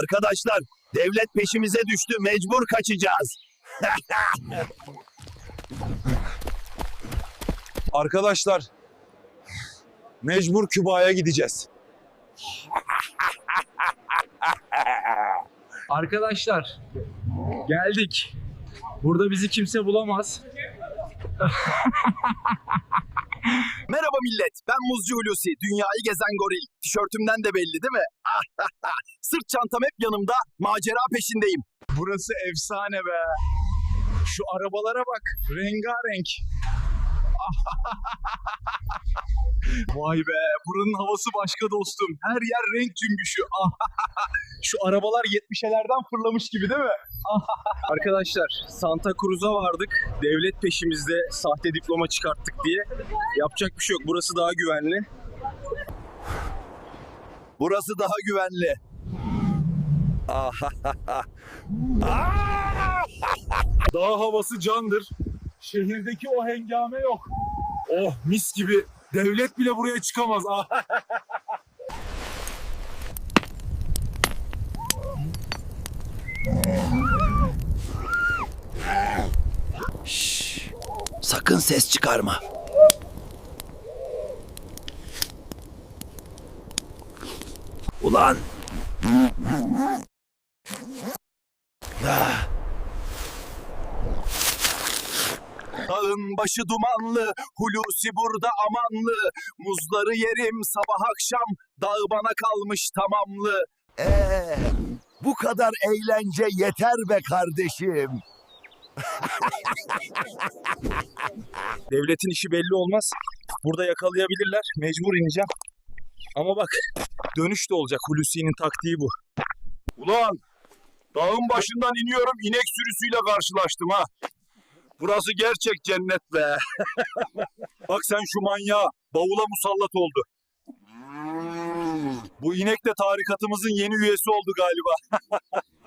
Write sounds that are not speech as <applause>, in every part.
Arkadaşlar devlet peşimize düştü mecbur kaçacağız. <laughs> Arkadaşlar mecbur Küba'ya gideceğiz. <laughs> Arkadaşlar geldik. Burada bizi kimse bulamaz. <laughs> Merhaba millet ben Muzcu Hulusi dünyayı gezen goril. Tişörtümden de belli değil mi? <laughs> Sırt çantam hep yanımda macera peşindeyim. Burası efsane be. Şu arabalara bak. Rengarenk. <laughs> Vay be. Buranın havası başka dostum. Her yer renk cümbüşü. <laughs> Şu arabalar 70'lerden fırlamış gibi değil mi? <laughs> Arkadaşlar Santa Cruz'a vardık. Devlet peşimizde sahte diploma çıkarttık diye. Yapacak bir şey yok. Burası daha güvenli. Burası daha güvenli. <laughs> Dağ havası candır. Şehirdeki o hengame yok. Oh mis gibi. Devlet bile buraya çıkamaz. <laughs> Ah. Şşş, sakın ses çıkarma. Ulan. Ah. Dağın başı dumanlı, Hulusi burada amanlı. Muzları yerim sabah akşam, dağ bana kalmış tamamlı. Ee, bu kadar eğlence yeter be kardeşim. Devletin işi belli olmaz. Burada yakalayabilirler. Mecbur ineceğim. Ama bak dönüş de olacak. Hulusi'nin taktiği bu. Ulan dağın başından iniyorum inek sürüsüyle karşılaştım ha. Burası gerçek cennet be. <laughs> Bak sen şu manyağa bavula musallat oldu. Bu inek de tarikatımızın yeni üyesi oldu galiba.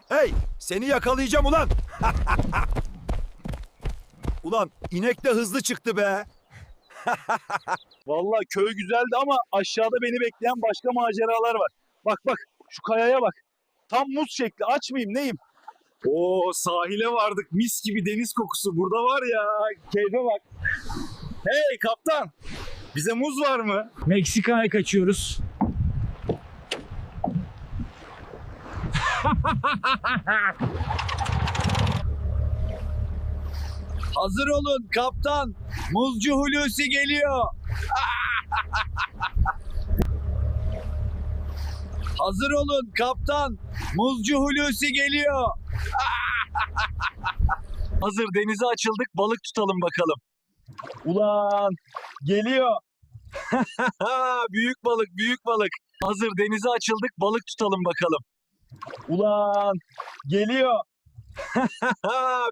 Hey, seni yakalayacağım ulan. <laughs> ulan inek de hızlı çıktı be. <laughs> Vallahi köy güzeldi ama aşağıda beni bekleyen başka maceralar var. Bak bak şu kayaya bak. Tam muz şekli aç mıyım neyim? Oo sahile vardık mis gibi deniz kokusu. Burada var ya keyfe bak. Hey kaptan bize muz var mı? Meksika'ya kaçıyoruz. <laughs> Hazır olun kaptan. Muzcu Hulusi geliyor. <laughs> Hazır olun kaptan. Muzcu Hulusi geliyor. <laughs> Hazır denize açıldık balık tutalım bakalım. Ulan geliyor. <laughs> büyük balık büyük balık. Hazır denize açıldık balık tutalım bakalım. Ulan geliyor.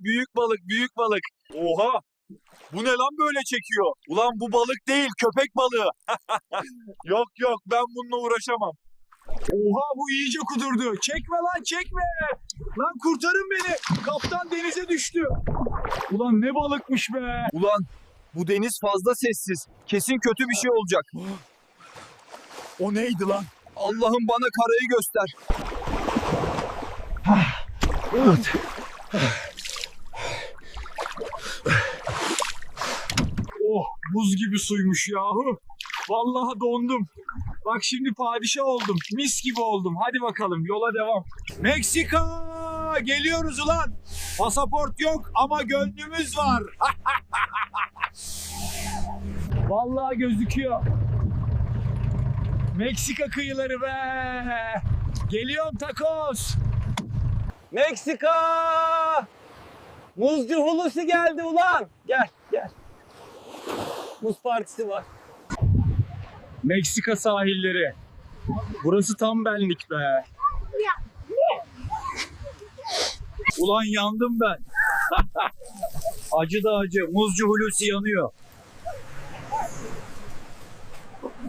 büyük balık büyük balık. Oha bu ne lan böyle çekiyor? Ulan bu balık değil köpek balığı. <laughs> yok yok ben bununla uğraşamam. Oha bu iyice kudurdu. Çekme lan çekme. Lan kurtarın beni. Kaptan denize düştü. Ulan ne balıkmış be. Ulan bu deniz fazla sessiz. Kesin kötü bir şey olacak. O neydi lan? Allah'ım bana karayı göster. Oh buz gibi suymuş yahu. Vallahi dondum. Bak şimdi padişah oldum. Mis gibi oldum. Hadi bakalım yola devam. Meksika! Geliyoruz ulan. Pasaport yok ama gönlümüz var. <laughs> Vallahi gözüküyor. Meksika kıyıları be. Geliyorum takos. Meksika! Muzcu Hulusi geldi ulan. Gel Muz partisi var. Meksika sahilleri. Burası tam benlik be. Ulan yandım ben. <laughs> acı da acı. Muzcu Hulusi yanıyor.